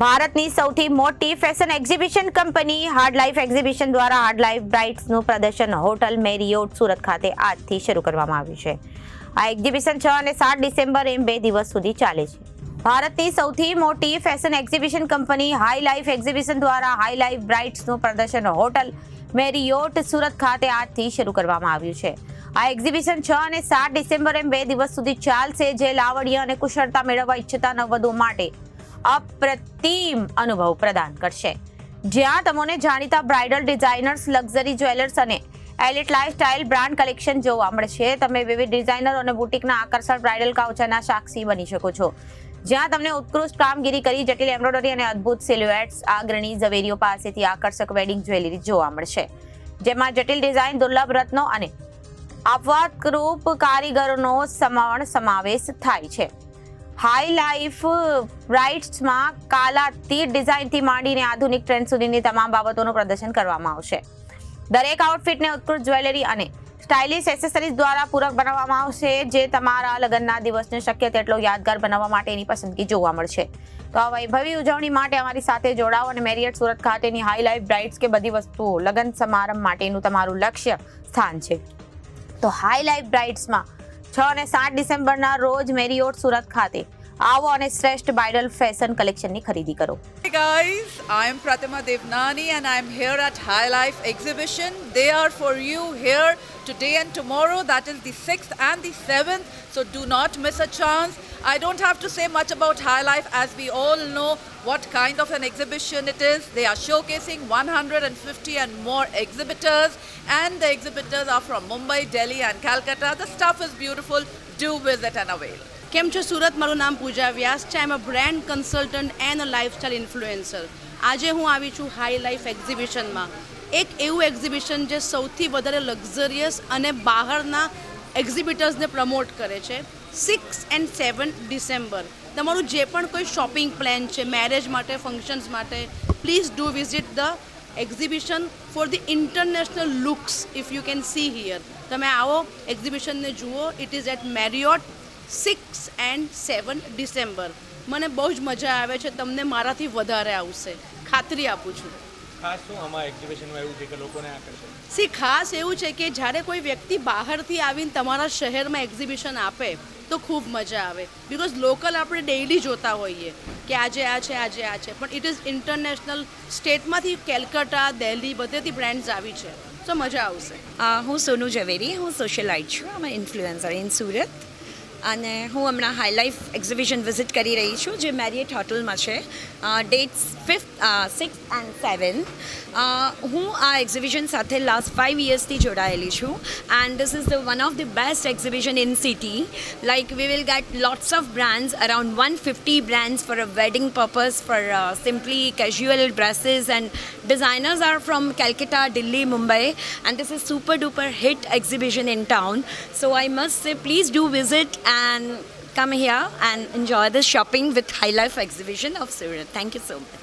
ભારતની સૌથી મોટી fashion exhibition company hard life exhibition દ્વારા હાર્ડ લાઈફ બ્રાઇટ્સનું પ્રદર્શન હોટલ મેરિયોટ સુરત ખાતે આજથી શરૂ કરવામાં આવ્યું છે. આ એક્ઝિબિશન છ અને સાત ડિસેમ્બર એમ બે દિવસ સુધી ચાલે છે. ભારતની સૌથી મોટી fashion exhibition company high life exhibition દ્વારા હાઈ લાઈફ બ્રાઇટ્સનું પ્રદર્શન હોટલ મેરિયોટ સુરત ખાતે આજથી શરૂ કરવામાં આવ્યું છે. આ એક્ઝિબિશન છ અને સાત ડિસેમ્બર એમ બે દિવસ સુધી ચાલશે, જે લાવણ્ય અને કુશળતા મેળવવા ઈચ્છતા નવવધુ માટે અપ્રતિમ અનુભવ પ્રદાન કરશે. જ્યાં તમને જાણીતા બ્રાઇડલ ડિઝાઇનર્સ, લક્ઝરી જ્વેલર્સ અને એલિટ લાઇફસ્ટાઇલ બ્રાન્ડ કલેક્શન જોવા મળશે. તમે વિવિધ ડિઝાઇનરો અને બુટિકના આકર્ષક બ્રાઇડલ કાઉચરના સાક્ષી બની શકો છો. જ્યાં તમને ઉત્કૃષ્ટ કામગીરી કરી જટિલ એમ્બ્રોઇડરી અને અદ્ભુત સિલ્યુએટ્સ આગ્રણી ઝવેરીઓ પાસેથી આકર્ષક વેડિંગ જ્વેલરી જોવા મળશે. જેમાં જટિલ ડિઝાઇન, દુર્લભ રત્નો અને અપવાદરૂપ કારીગરોનો સમાવણ સમાવેશ થાય છે. હાઈ લાઈફ રાઇટ્સમાં કાલાતીત ડિઝાઇનથી માંડીને આધુનિક ટ્રેન્ડ સુધીની તમામ બાબતોનું પ્રદર્શન કરવામાં આવશે. દરેક આઉટફિટને ઉત્કૃષ્ટ જ્વેલરી અને સ્ટાઇલિશ એસેસરીઝ દ્વારા પૂરક બનાવવામાં આવશે, જે તમારા લગ્નના દિવસને શક્ય તેટલો યાદગાર બનાવવા માટેની પસંદગી જોવા મળશે. તો આ વૈભવી ઉજવણી માટે અમારી સાથે જોડાઓ અને મેરિયટ સુરત ખાતેની હાઈ લાઈફ બ્રાઇડ્સ કે બધી વસ્તુઓ લગ્ન સમારંભ માટેનું તમારું લક્ષ્ય સ્થાન છે. તો હાઈ લાઈફ બ્રાઇટ્સમાં છ અને સાત ડિસેમ્બરના રોજ મેરિયોટ સુરત ખાતે આવો અને શ્રેષ્ઠ બ્રાઇડલ ફેશન કલેક્શનની ખરીદી કરો Hey guys, I'm Pratima Devnani and I'm here at High Life exhibition. They are for you here today and tomorrow. That is the 6th and the 7th. So do not miss a chance. I don't have to say much about High Life as we all know what kind of an exhibition it is. They are showcasing 150 and more exhibitors and the exhibitors are from Mumbai, Delhi and Calcutta. The stuff is beautiful. Do visit and avail. કેમ છો સુરત? મારું નામ પૂજા વ્યાસ છે. I am a brand consultant and a lifestyle influencer આજે હું આવી છું high life એક્ઝિબિશનમાં એક એવું એક્ઝિબિશન જે સૌથી વધારે લક્ઝરિયસ અને બહારના એક્ઝિબિટર્સને પ્રમોટ કરે છે. સિક્સ એન્ડ સેવન ડિસેમ્બર તમારું જે પણ કોઈ શોપિંગ પ્લાન છે મેરેજ માટે ફંક્શન્સ માટે please do visit the exhibition for the international looks if you can see here તમે આવો એક્ઝિબિશનને જુઓ. It is at Marriott six and seven December મને બહુ જ મજા આવે છે તમને મારાથી વધારે આવશે. ખાતરી આપું છું. ખાસ શું આમાં એક્ઝિબિશનમાં એવું છે કે લોકોને આકર્ષે? સી ખાસ એવું છે કે જ્યારે કોઈ વ્યક્તિ બહારથી આવીને તમારા શહેરમાં એક્ઝિબિશન આપે તો ખૂબ મજા આવે. બિકોઝ લોકલ આપણે ડેઇલી જોતા હોઈએ કે આજે આ છે આજે આ છે. પણ ઇટ ઇઝ ઇન્ટરનેશનલ સ્ટેટમાંથી કેલકટા દિલ્હી બધેથી બ્રાન્ડ્સ આવી છે. તો મજા આવશે. હું સોનુ ઝવેરી હું સોશિયલાઇટ છું. આમ ઇન્ફ્લુએન્સર ઇન સુરત અને હું હમણાં હાઈ લાઈફ એક્ઝિબિશન વિઝિટ કરી રહી છું જે મેરિયટ હોટલમાં છે dates fifth six and seven હું આ એક્ઝિબિશન સાથે લાસ્ટ ફાઇવ યર્સથી જોડાયેલી છું and this is the one of the best exhibition in city like we will get lots of brands around one fifty for a wedding purpose, for uh, simply casual dresses, and designers are from Calcutta, Delhi, Mumbai, and this is super duper hit exhibition in town. So I must say, please do visit and come here and enjoy the shopping with High Life exhibition of Surat. Thank you so much.